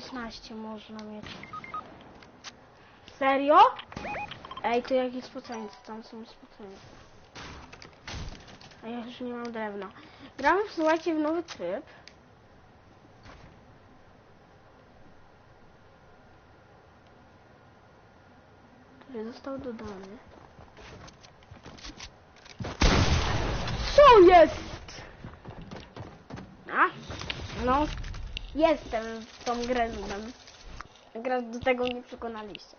16 można mieć. Serio? Ej, to jakieś spoceńce, tam są spoceńce. A ja już nie mam drewna. Gramy, słuchajcie, w nowy tryb. Który został dodany. Co jest? A? No, jestem w tą grę nudem. Gra do tego nie przekonaliście.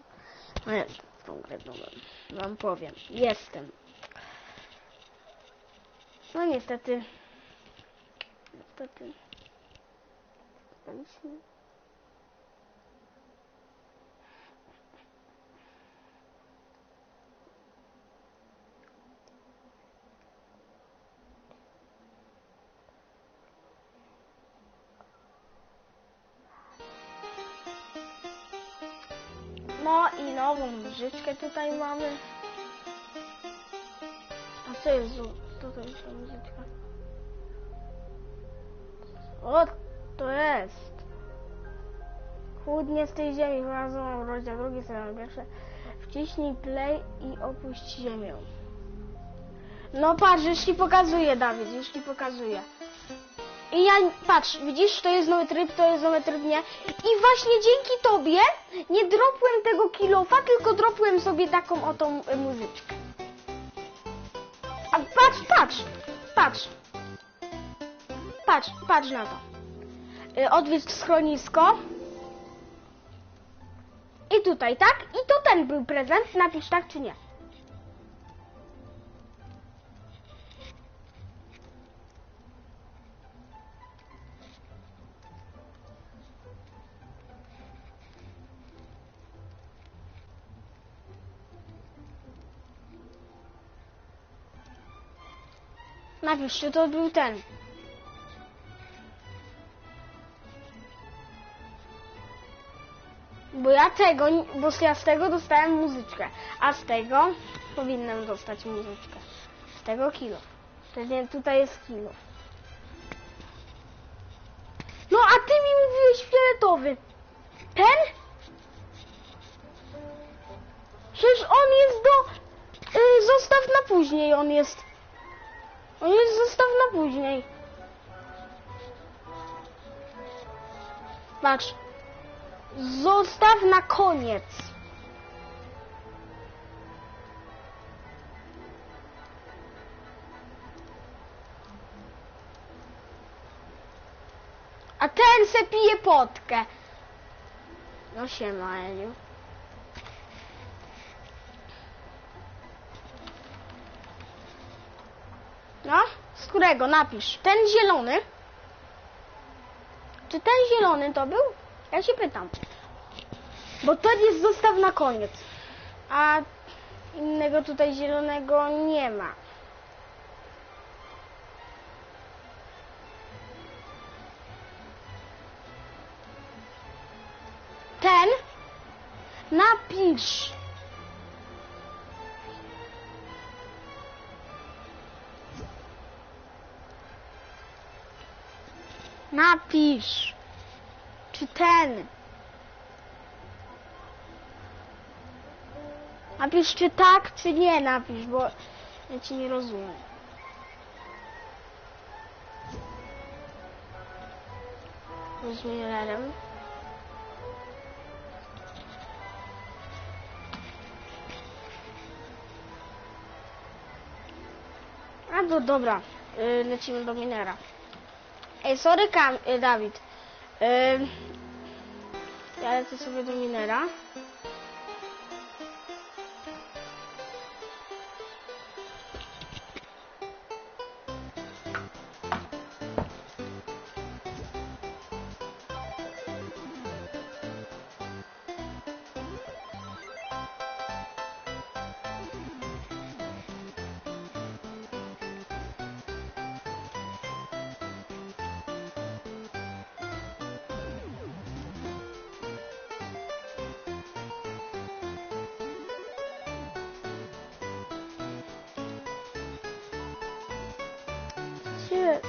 No jestem w tą grę nudem. Wam powiem. Jestem. No niestety. Niestety. No i nową muzyczkę tutaj mamy. A co jest? jest za muzyczka? O, to jest. Chłodnie z tej ziemi wylazłam rozdział drugi, strona pierwsza. Wciśnij play i opuść ziemię. No patrz, już ci pokazuję, Dawid, już ci pokazuję. I ja, patrz, widzisz, to jest nowy tryb, to jest nowy tryb, nie? I właśnie dzięki tobie nie dropłem tego kilofa, tylko dropłem sobie taką oto y, muzyczkę. A patrz, patrz, patrz. Patrz, patrz na to. Y, Odwiedź schronisko. I tutaj, tak? I to ten był prezent. Napisz tak czy nie. Napisz, czy to był ten. Bo ja tego, bo ja z tego dostałem muzyczkę, a z tego powinnam dostać muzyczkę. Z tego kilo. Pewnie tutaj jest kilo. No a ty mi mówiłeś fioletowy. Ten? Przecież on jest do... Y, zostaw na później, on jest. On jest zostaw na później. Patrz. Zostaw na koniec. A ten se pije potkę. No siema, Eliu. No, z którego? Napisz. Ten zielony. Czy ten zielony to był? Ja się pytam. Bo ten jest zostaw na koniec. A innego tutaj zielonego nie ma. Ten napisz. Napisz. Czy ten? Napisz czy tak, czy nie napisz, bo ja ci nie rozumiem. Z Millerem. A to dobra, y, lecimy do minera. Ej, sorry Kam, y, Dawid. Ja lecę sobie do minera. ser.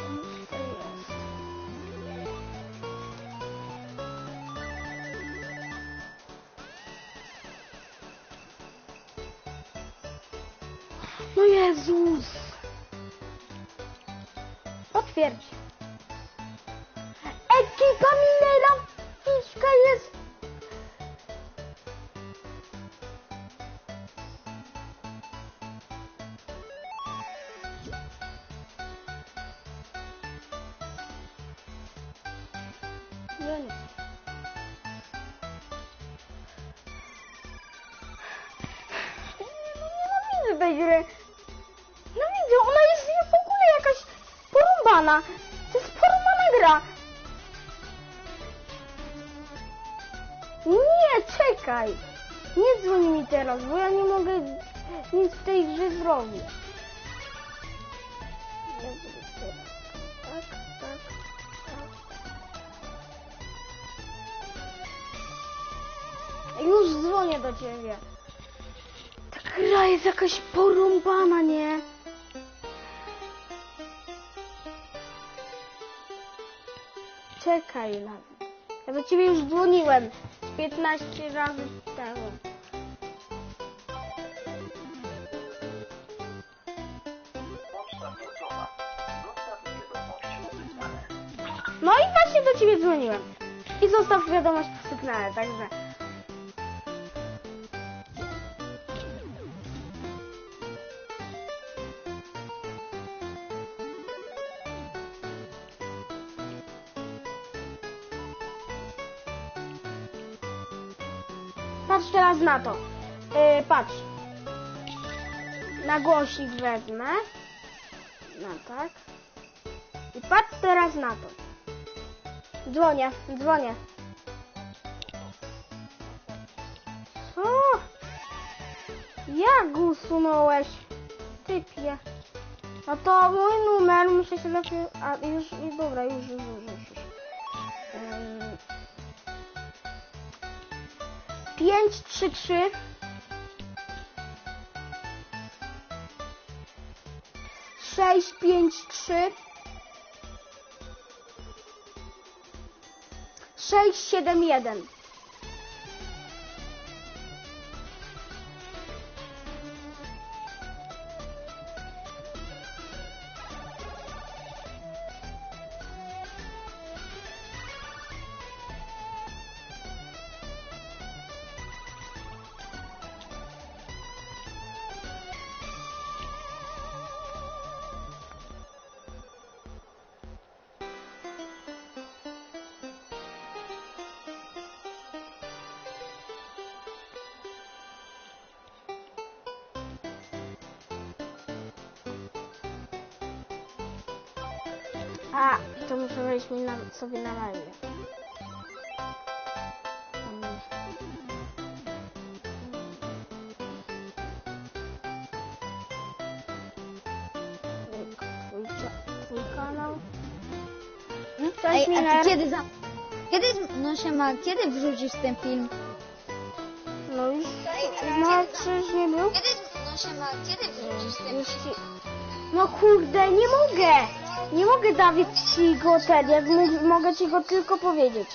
Meu Jesus! Outro verde. É que caminheira fisca esse. Czekaj na mnie. Ja do ciebie już dzwoniłem 15 razy temu. No i właśnie do ciebie dzwoniłem. I zostaw wiadomość w sygnale, także. Patrz na to. Yy, patrz. Na głośnik wezmę. No tak. I patrz teraz na to. Dzwonię, dzwonię. Co? Jak usunąłeś? Typie. No to mój numer, muszę się lepiej... A, już, już dobra, już, już, już, 5, 3, 3. Sześć, pięć, trzy. Sześć, siedem, jeden. A, to muszę wejść mi na, sobie na live. Twój, kanał. Ej, a Miller. ty kiedy za... Kiedy, no siema, kiedy wrzucisz ten film? No już, znaczy, że nie był? Kiedy, no siema, kiedy wrzucisz Już ci... No kurde, nie mogę! Nie mogę, Dawid, ci go ten, mógł- mogę ci go tylko powiedzieć.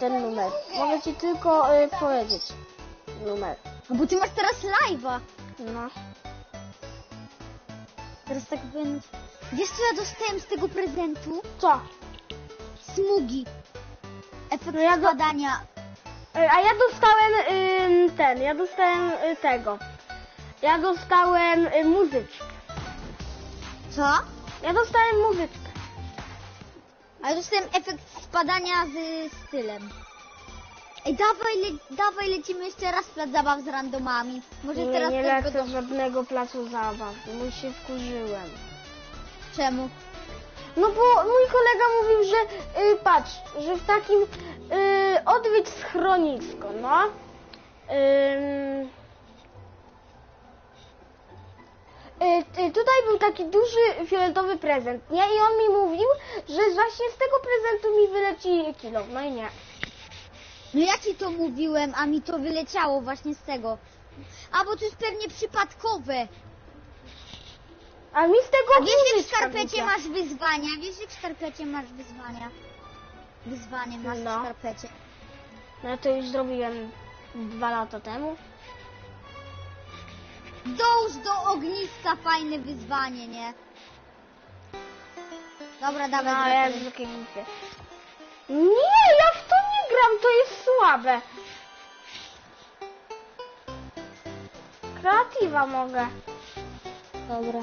Ten numer. Mogę ci tylko y, powiedzieć. Numer. No bo ty masz teraz live'a. No. Teraz tak będę... Wiesz co ja dostałem z tego prezentu? Co? Smugi. Efekt No ja spadania. Y, A ja dostałem ym, ten, ja dostałem y, tego. Ja dostałem y, muzyczkę. Co? Ja dostałem muzyczkę. A ja dostałem efekt spadania z stylem. Ej, dawaj, le, dawaj lecimy jeszcze raz w plac zabaw z randomami. Może Nie, teraz nie lecę z żadnego placu zabaw, bo się wkurzyłem. Czemu? No bo mój kolega mówił, że y, patrz, że w takim y, odwiedź schronisko, no. Ym, tutaj był taki duży fioletowy prezent, nie? I on mi mówił, że właśnie z tego prezentu mi wyleci kilo. No i nie. No ja ci to mówiłem, a mi to wyleciało właśnie z tego. A bo to jest pewnie przypadkowe. A mi z tego A wiesz, w skarpecie masz wyzwania? Wiesz, że w skarpecie masz wyzwania? Wyzwanie masz No. w skarpecie. No to już zrobiłem dwa lata temu. Dąż do ogniska, fajne wyzwanie, nie? Dobra, dawaj. No, ja głupie. Nie, ja w to nie gram, to jest słabe. Kreatywa mogę. Dobra.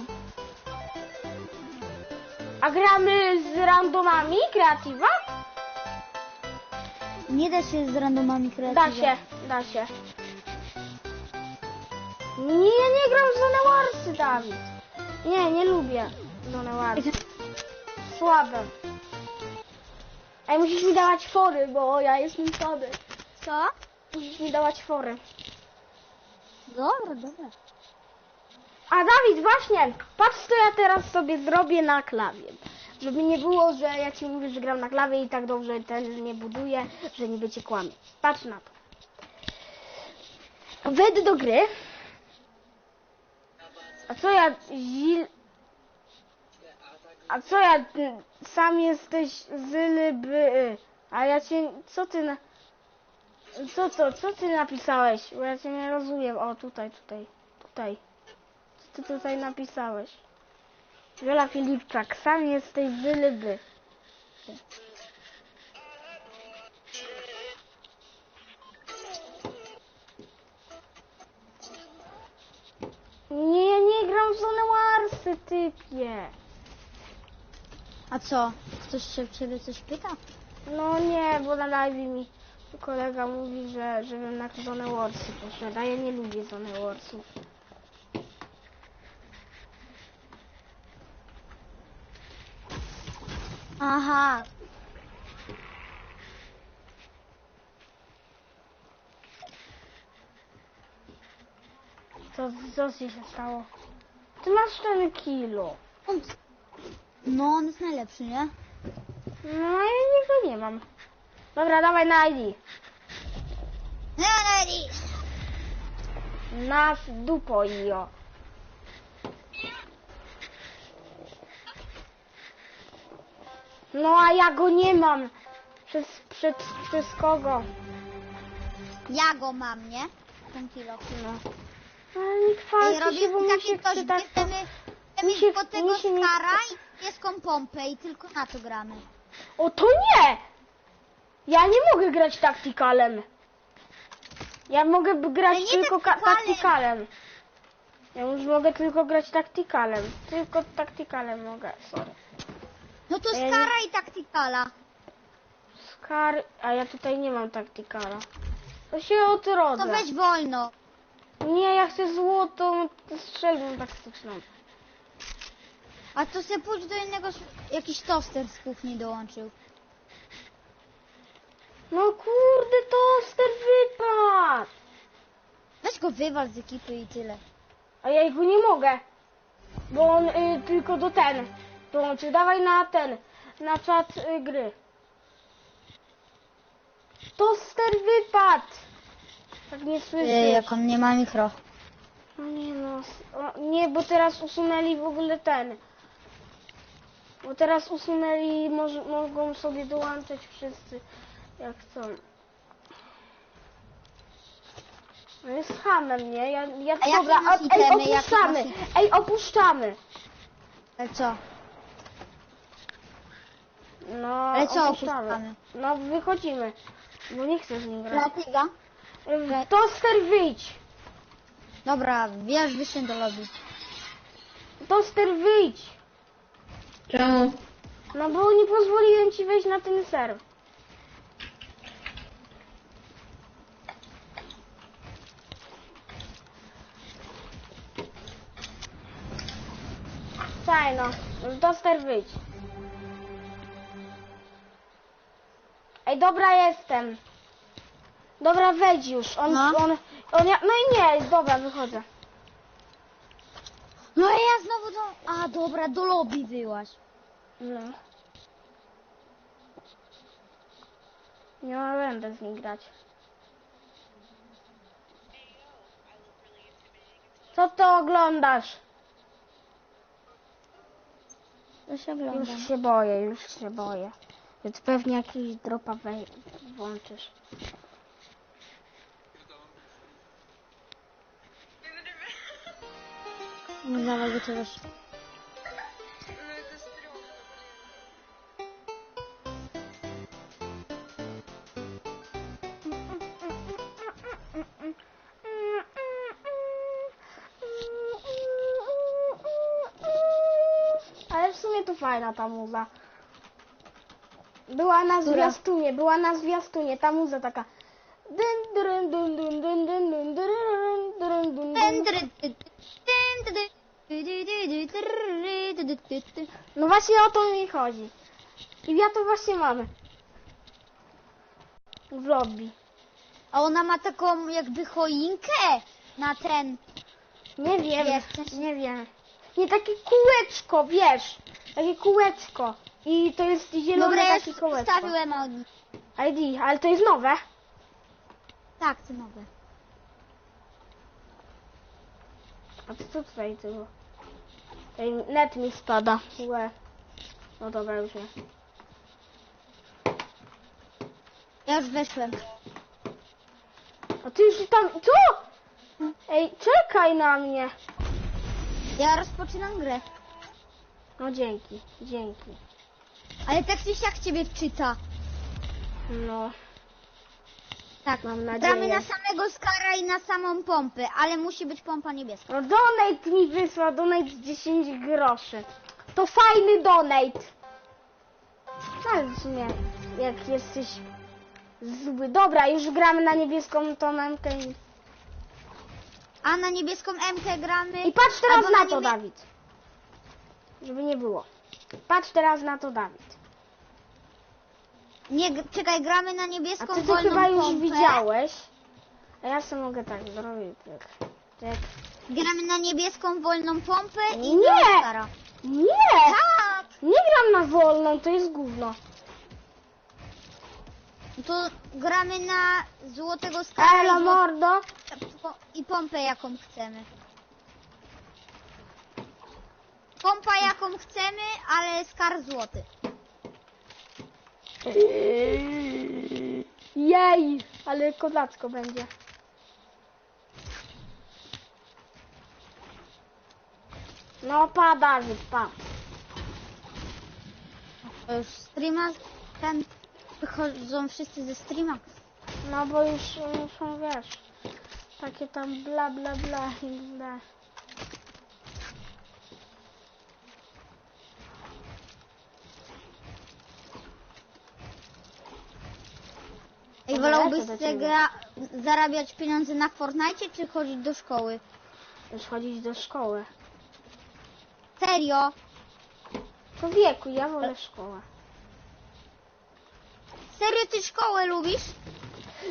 A gramy z randomami kreatywa? Nie da się z randomami Da kreatywa. się, da się. Nie, ja nie gram w Zone Warsy, Dawid. Nie, nie lubię Zone Warsy. Słabe. Ej, musisz mi dawać fory, bo ja jestem słaby. Co? Musisz mi dawać fory. Dobra, dobra. A Dawid, właśnie, patrz co ja teraz sobie zrobię na klawie. Żeby nie było, że ja ci mówię, że gram na klawie i tak dobrze ten nie buduje, że niby cię kłamie. Patrz na to. Wejdę do gry. A co ja zil... A co ja sam jesteś zylyby... A ja cię... Co ty na... Co to? Co ty napisałeś? Bo ja cię nie rozumiem. O, tutaj, tutaj, tutaj. Co ty tutaj napisałeś? Wiola Filipczak, sam jesteś zylyby. Nie, w Zone Warsy, typie. A co? Ktoś się w ciebie coś pyta? No nie, bo na live mi kolega mówi, że żebym na Zone Warsy poszedł, a ja nie lubię Zone Warsów. Aha. Co, co się stało? Ty masz ten kilo. On... No, on jest najlepszy, nie? No ja niego nie mam. Dobra, dawaj na ID. Nie, ready. Nas dupo io. No a ja go nie mam. Przez, przez, przez kogo? Ja go mam, nie? Ten kilo. No. Ale nie Ej, chwalcie się, bo mi się takie coś, chce tak... bierzemy, mi się- po tego mi się nie skara i pieską pompę i tylko na to gramy. O to nie! Ja nie mogę grać taktikalem. Ja mogę b- grać Ale nie tylko ka- taktikalem. taktikalem. Ja już mogę tylko grać taktikalem. Tylko taktikalem mogę, sorry. No to Ej. skara i taktykala. Skar... A ja tutaj nie mam taktykala. To się odrodzę. To weź wolno. Nie, ja chcę złotą strzelbę taktyczną. A to sobie pójdź do innego, jakiś toster z kuchni dołączył. No kurde, toster wypadł! Weź go wywal z ekipy i tyle. A ja go nie mogę. Bo on y, tylko do ten dołączy. Dawaj na ten, na czat y, gry. Toster wypadł! Tak nie słyszysz. on nie ma mikro. No nie no, o, nie, bo teraz usunęli w ogóle ten. Bo teraz usunęli, moż, mogą sobie dołączyć wszyscy jak chcą. No jest hamem, nie? Ja, ja, A jakie dobra, masz ej, itemy? Jakie opuszczamy, masz ej, opuszczamy. Ale co? No, Ale co opuszczamy. No, wychodzimy, bo nie chcę z nim grać. Toster wyjdź, Dobra, ja już wyszedłem do lobby. toster wyjdź. Czemu? No bo nie pozwoliłem ci wejść na ten serw. Słuchaj no, doster wyjdź. Ej, dobra jestem. Dobra, wejdź już. On, No. on, on, ja, no i nie, dobra, wychodzę. No i ja znowu do... A, dobra, do lobby wyłaś. No. Nie będę z nim grać. Co to oglądasz? Już Już się boję, już się boję. Więc pewnie jakiś dropa włączysz. Dawaj go. Ale w sumie to fajna ta muza. Była na Która? zwiastunie, była na zwiastunie, ta muza taka. No właśnie o to mi chodzi. I ja to właśnie mamy. W lobby. A ona ma taką jakby choinkę na ten. Nie wiem, nie wiem. Nie, takie kółeczko, wiesz. Takie kółeczko. I to jest zielone Dobra, ja takie już kółeczko. wstawiłem Audi. ID, ale to jest nowe. Tak, to nowe. A co tutaj było? Ej, net mi spada. Łe. No dobra, już nie. Ja już weszłem. A ty już tam... Co? Ej, czekaj na mnie. Ja rozpoczynam grę. No dzięki, dzięki. Ale tak czy siak ciebie czyta. No, Tak, Mam nadzieję. gramy na samego Skara i na samą pompę, ale musi być pompa niebieska. no donate mi wysłał, donate z 10 groszy. To fajny donate. Tak, w sumie, jak jesteś zły. Dobra, już gramy na niebieską tą memkę. A na niebieską MK gramy. I patrz teraz albo na to, Dawid. Żeby nie było. Patrz teraz na to, Dawid. Nie, g- czekaj, gramy na A niebieską ty to wolną chyba już pompę. widziałeś. A ja sobie mogę tak zrobić. Tak. tak. Gramy na niebieską wolną pompę i Nie! na Skara. Nie! Tak! Nie gram na wolną, to jest gówno. To gramy na złotego Skara Elo i, zło... mordo. i pompę jaką chcemy. Pompa jaką chcemy, ale Skar złoty. Jej, ale kozacko będzie. No pa Dawid, pa. Już streama, ten, wychodzą wszyscy ze streama. No bo już muszą, wiesz, takie tam bla bla bla i bla. Wolałbyś zarabiać pieniądze na Fortnite czy chodzić do szkoły? Już chodzić do szkoły. Serio? Po wieku, ja wolę szkołę. Serio ty szkołę lubisz?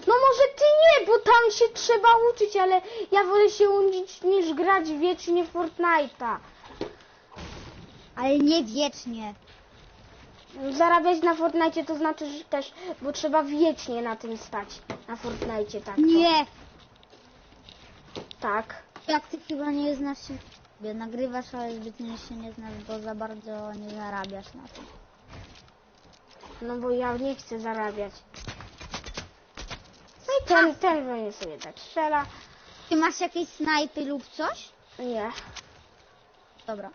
No może ty nie, bo tam się trzeba uczyć, ale ja wolę się uczyć niż grać wiecznie w Fortnite'a. Ale nie wiecznie. Zarabiać na Fortnite to znaczy że też, bo trzeba wiecznie na tym stać. Na Fortnite, tak. to. Nie. Tak. Jak ty chyba nie znasz się. Sobie Nagrywasz, ale zbytnio się nie znasz, bo za bardzo nie zarabiasz na tym. No bo ja nie chcę zarabiać. No i ten, ten we mnie sobie tak strzela. Ty masz jakieś snajpy lub coś? Nie. Dobra.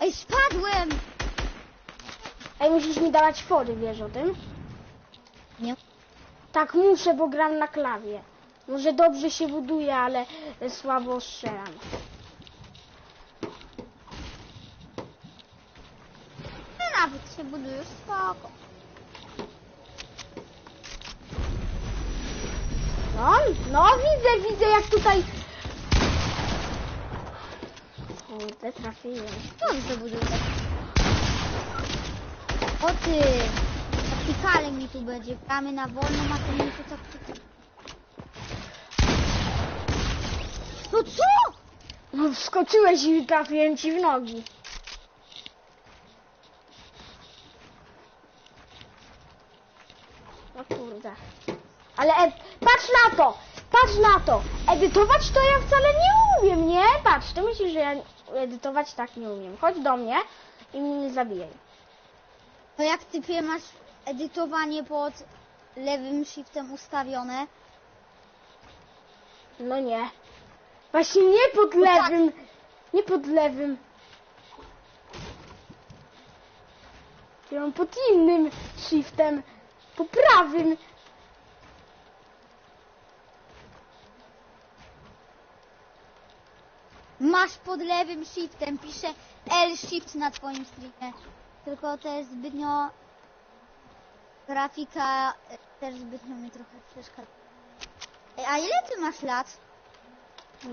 Ej, spadłem! Ej, musisz mi dawać fory, wiesz o tym? Nie. Tak muszę, bo gram na klawie. Może dobrze się buduje, ale słabo strzelam. No nawet się budujesz spoko. No, no widzę, widzę jak tutaj... Kurde, trafiłem. Dobrze budujesz. O ty! Taktykale mi tu będzie. Gramy na wolną, a to mi tu taktyka. No co? No wskoczyłeś i trafiłem ci w nogi. No kurde. Ale e, patrz na to! Patrz na to! Edytować to ja wcale nie umiem, nie? Patrz, ty myślisz, że ja edytować tak nie umiem. Chodź do mnie i mnie nie zabijaj. To jak ty masz edytowanie pod lewym shiftem ustawione, No nie. Właśnie nie pod No tak. lewym, Nie pod lewym. Ja mam pod innym shiftem. Po prawym. Masz pod lewym shiftem, pisze L shift na twoim streamie. Tylko to jest zbytnio... Grafika e, też zbytnio mi trochę przeszkadza. Ej, A ile ty masz lat?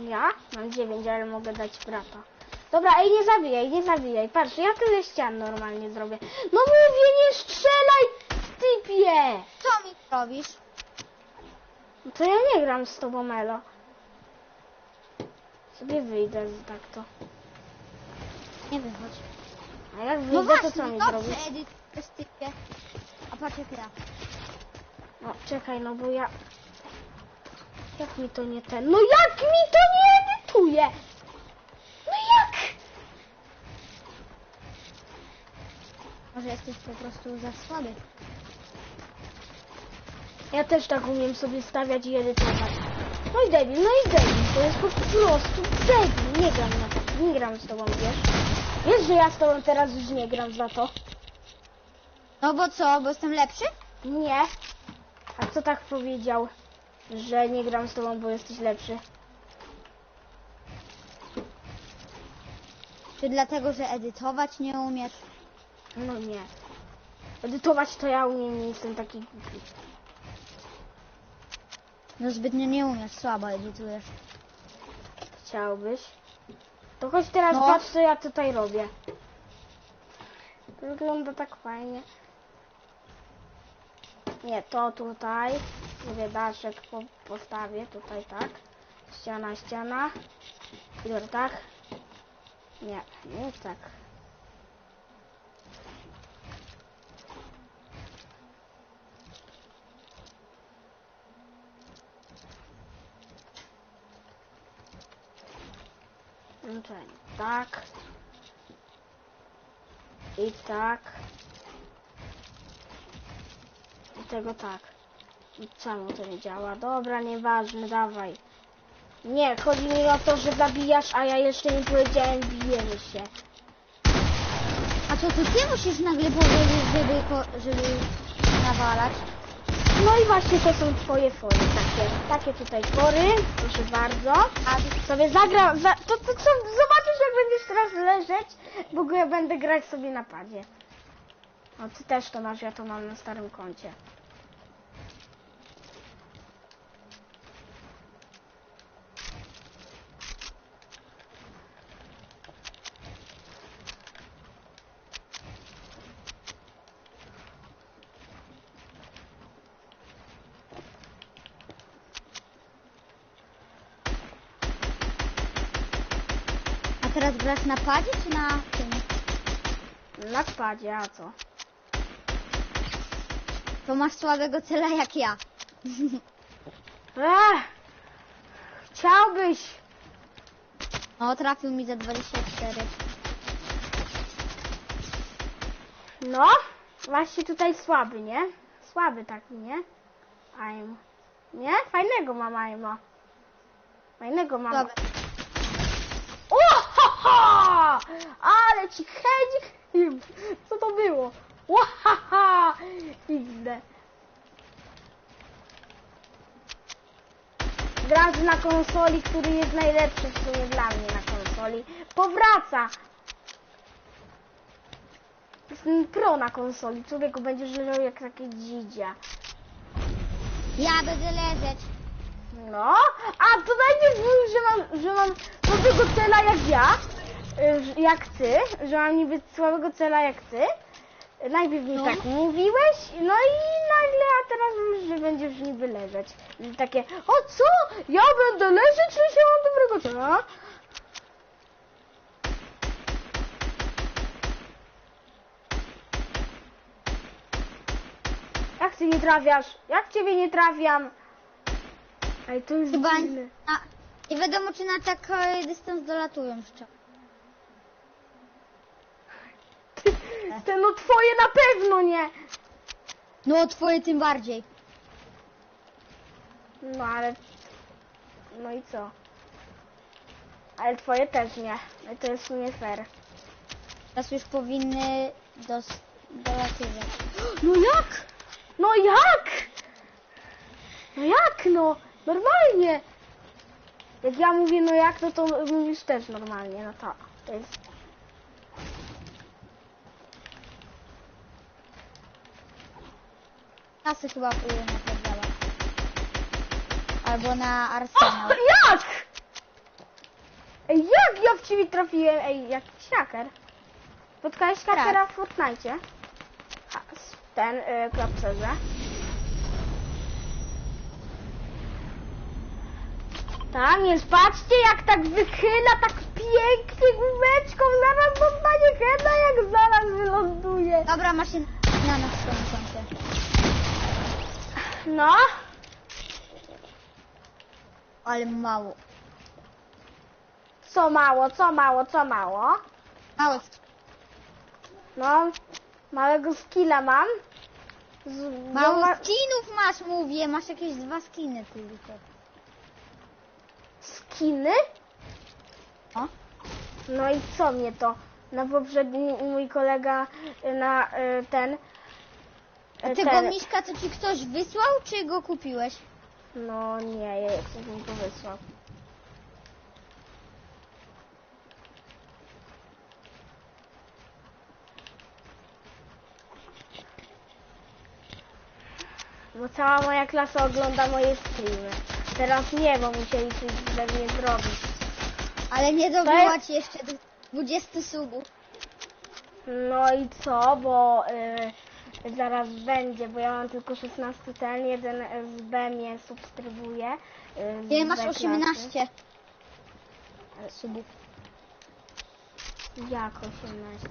Ja mam 9, ale mogę dać brata. Dobra, ej, nie zabijaj, nie zabijaj. Patrz, ja tyle ścian normalnie zrobię. No mówię, nie strzelaj, typie! Co mi robisz? No to ja nie gram z tobą, Elo. Sobie wyjdę z tak to. Nie wychodź. A jak No wyjdę, to właśnie, co mi dobrze, zrobisz? Edyt, też typie. A patrz jak ja. No, czekaj, no bo ja... Jak mi to nie ten... No jak mi to nie edytuje? No jak? Może jesteś po prostu za słaby. Ja też tak umiem sobie stawiać i edytować. No i debil, no i debil, to jest po prostu debil. Nie gram na to, nie gram z tobą, wiesz? Wiesz, że ja z tobą teraz już nie gram za to? No bo co, bo jestem lepszy? Nie. A kto tak powiedział, że nie gram z tobą, bo jesteś lepszy? Czy dlatego, że edytować nie umiesz? No nie. Edytować to ja umiem, nie jestem taki głupi. No zbytnio nie umiesz, słabo edytujesz. Chciałbyś? To chodź teraz No. patrz, co ja tutaj robię. To wygląda tak fajnie. Nie, to tutaj. Mówię, daszek po, postawię tutaj, tak. Ściana, ściana. I dobra, tak. Nie, nie tak. Tak. I tak. I tego tak. I czemu to nie działa? Dobra, nieważne, dawaj. Nie, chodzi mi o to, że zabijasz, a ja jeszcze nie powiedziałem, bijemy się. A co, to ty musisz nagle powiedzieć, żeby, żeby nawalać? No i właśnie to są twoje fory, takie, takie tutaj fory, proszę bardzo. A sobie zagra, za, to, to co, zobaczysz jak będziesz teraz leżeć, bo ja będę grać sobie na padzie. No ty też to masz, ja to mam na starym koncie. Grasz na padzie czy na tym? Na padzie, a co? To masz słabego cela jak ja. Ech, chciałbyś. No, trafił mi za 24. No, właśnie tutaj słaby, nie? Słaby taki, nie? Aim. Nie? Fajnego mam aima. Fajnego mam. Dobra. Ha! Ale ci hedzik! Co to było? O, ha, ha! XD. Gracz na konsoli, który jest najlepszy w sumie dla mnie na konsoli, powraca. Jestem pro na konsoli. Człowieku będziesz leżał jak takie dzidzia. Ja będę leżeć. No, a to najpierw mówił, że mam, że mam słabego cela jak ja, jak ty, że mam niby słabego cela jak ty. Najpierw mi No. tak mówiłeś, no i nagle, a teraz mówisz, że będziesz niby leżeć. I takie, o co? Ja będę leżeć, czy się mam dobrego cela? Jak ty nie trafiasz? Jak ciebie nie trafiam? Ej, to jest Chyba dziwne. nie wiadomo, czy na tak e, dystans dolatują Te, no twoje na pewno nie. No, twoje tym bardziej. No ale... No i co? Ale twoje też nie. No to jest nie fair. Teraz już powinny dos... dolatywać. No jak? No jak? No jak no? Normalnie. Jak ja mówię no jak, no to mówisz też normalnie, no to. To jest... Kasy chyba na podwala. Albo na O, arsenał. jak? Ej, jak ja w ciebie trafiłem? Ej, jakiś haker. Spotkałeś hakera w Fortnite? Ha, ten, y, klapcerze. Tam jest, patrzcie jak tak wychyla, tak pięknie główeczką, zaraz dostanie heada, jak zaraz wyląduje. Dobra, maszyna na swoim koncie. No, Ale mało. co mało, co mało, co mało? Mało. No, małego skilla mam. Z, Mało dwoma- skinów masz, mówię. Masz jakieś dwa skiny tylko. skiny? O? No i co mnie to? Na poprzedni mój kolega na y, ten. A tego ten miśka co ci ktoś wysłał, czy go kupiłeś? no nie, ja coś mi to wysłał. Bo cała moja klasa ogląda moje streamy. Teraz nie, bo musieli coś pewnie zrobić. Ale nie dobyła ci jeszcze do 20 subów. No i co, bo y, zaraz będzie, bo ja mam tylko 16 ten, jeden z B mnie subskrybuje. Y, z B masz klasy. 18 subów? Jak 18?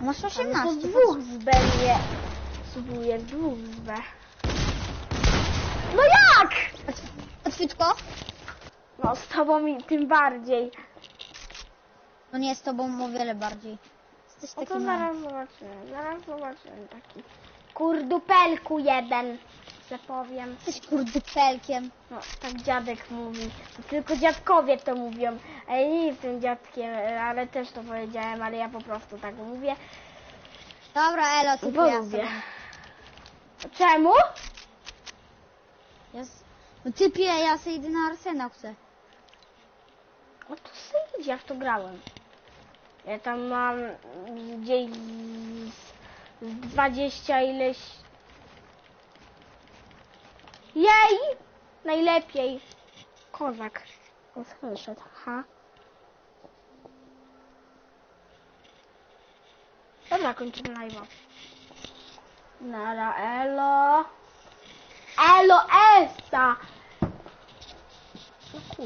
Masz Ale 18. to dwóch z B mnie subuje, dwóch z B. No jak? Otwytko? No z tobą i tym bardziej. No nie, z tobą o wiele bardziej. Jesteś No to mały. zaraz zobaczymy, zaraz zobaczymy taki. Kurdupelku jeden, że powiem. Jesteś kurdupelkiem. No, tak dziadek mówi. To tylko dziadkowie to mówią. A ja nie jestem dziadkiem, ale też to powiedziałem, ale ja po prostu tak mówię. Dobra, Elo, ty Bo ja lubię. sobie. Czemu? Ja s- No typie, ja sobie idę na arsenał chcę. No to sobie idź, ja w to grałem. Ja tam mam gdzieś z, z 20 ileś... Jej! Najlepiej. Kozak. Wyszedł, ha. Dobra, kończymy live'a. Nara, elo. Elo, esta!